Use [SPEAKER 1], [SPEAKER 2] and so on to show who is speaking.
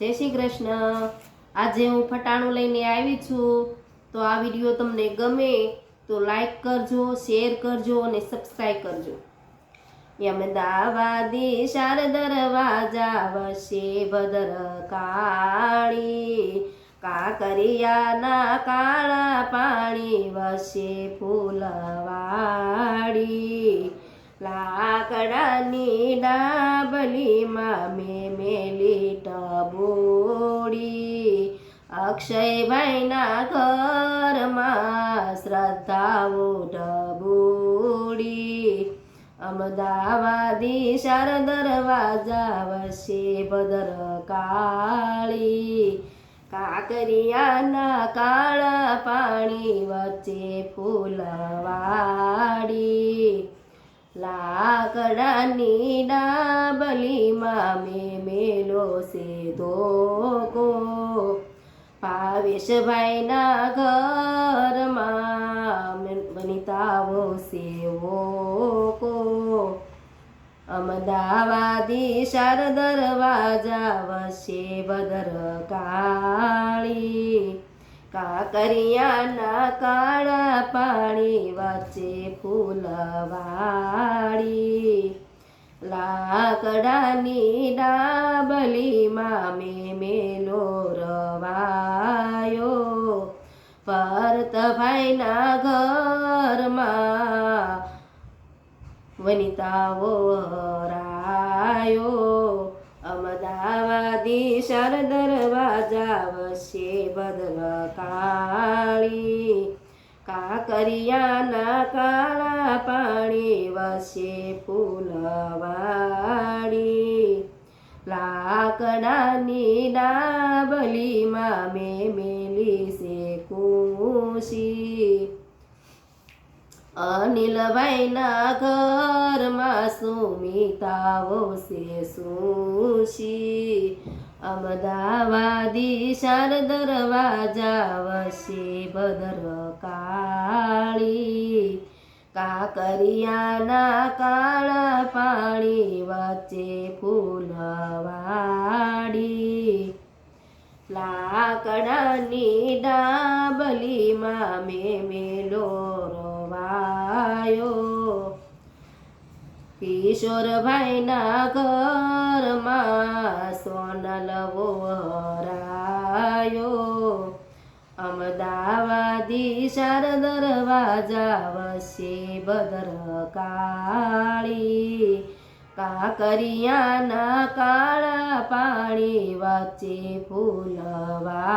[SPEAKER 1] જય શ્રી કૃષ્ણ. આજે હું ફટાણું લઈને આવી છું. તો આ વીડિયો તમને ગમે તો લાઈક કરજો, શેર કરજો અને સબસ્ક્રાઈબ કરજો. યમદાવાદી શારદર દરવાજા વશે ભદર કાળી. કાકરિયાના કાળા પાણી વશે ફૂલવાડી લાકડાની ડાબલીમાં મેં અક્ષયભાઈના ઘરમાં શ્રદ્ધાઓ ડબોડી અમદાવાદી શારદર વાજા વશે ભદર કાળી કાકરિયાના કાળા પાણી વચ્ચે ફૂલવાડી લાકડાની ડાબલીમાં મેં મેલો છે ધોકો ભાવેશભાઈના ઘરમાં વનિતાઓ સેવો કો. અમદાવાદી શાર દરવાજા વશે બદર કાળી. કાકરિયાના કાળા પાણી વચ્ચે ફૂલવાડી લાકડાની ડાબલીમાં મેં મેલો રવાયો. ભરતભાઈના ઘરમાં વનિતાઓ હરાયો. અમદાવાદી શર દરવાજા વશે બદલ કાળી કાકરિયાના કાળા પાણી વશે ફૂલવાડી. લાકડાની ડાબલીમાં મેં મેલી છે કુશી. અનિલભાઈના ઘરમાં સુમિતાઓ છે સુશી. અમદાવાદી શારદર વાજા વશે ભદર કાળી કાકરિયાના કાળા પાણી વચ્ચે ફૂલવાડી. લાકડાની ડાબલીમાં મેં મેલો રવાયો. કિશોરભાઈના ઘરમાં સોનલવો હરાયો અમદાવાદી શારદર દરવાજા વસે બદર કાળી. કાકરિયાના કાળા પાણી વચ્ચે ફૂલવા